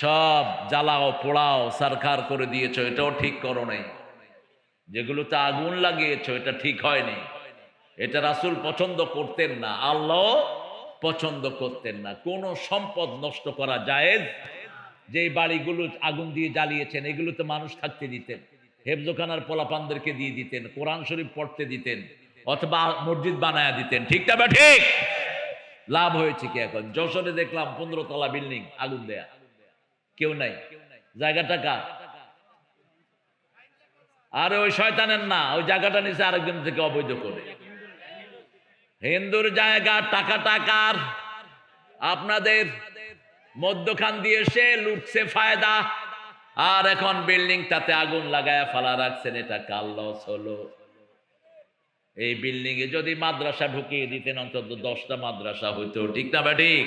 সব জ্বালাও, পোড়াও সারখার করে দিয়েছ, এটাও ঠিক করো নাই। যেগুলোতে আগুন লাগিয়েছ, এটা ঠিক হয়নি। এটা রাসূল পছন্দ করতেন না, আল্লাহ পছন্দ করতেন না। কোনো সম্পদ নষ্ট করা জায়েজ? যে বাড়িগুলো আগুন দিয়ে জ্বালিয়েছেন, এগুলোতে মানুষ থাকতে দিতেন। হেফজোখানার পোলাপানদেরকে দিয়ে দিতেন, কোরআন শরীফ পড়তে দিতেন, অথবা মসজিদ বানায়া দিতেন। ঠিক না বা ঠিক? লাভ হয়েছে কি এখন? যশোরে দেখলাম পনেরো তলা বিল্ডিং, আগুন দেয়া। কেউ নাই। জায়গাটা কার? আরে ওই শয়তানের না, ওই জায়গাটা নিচে আরেকজন থেকে অবৈধ করে। হিন্দুর জায়গা টাকা টাকার। আপনাদের মধ্যখান দিয়ে সে লুটছে ফায়দা। আর এখন বিল্ডিং তাতে আগুন লাগায় ফালা রাখছেন, এটা কাল লস হলো? এই বিল্ডিং এ যদি মাদ্রাসা ঢুকিয়ে দিতেন, অন্তত দশটা মাদ্রাসা হইতো, ঠিক না বা ঠিক?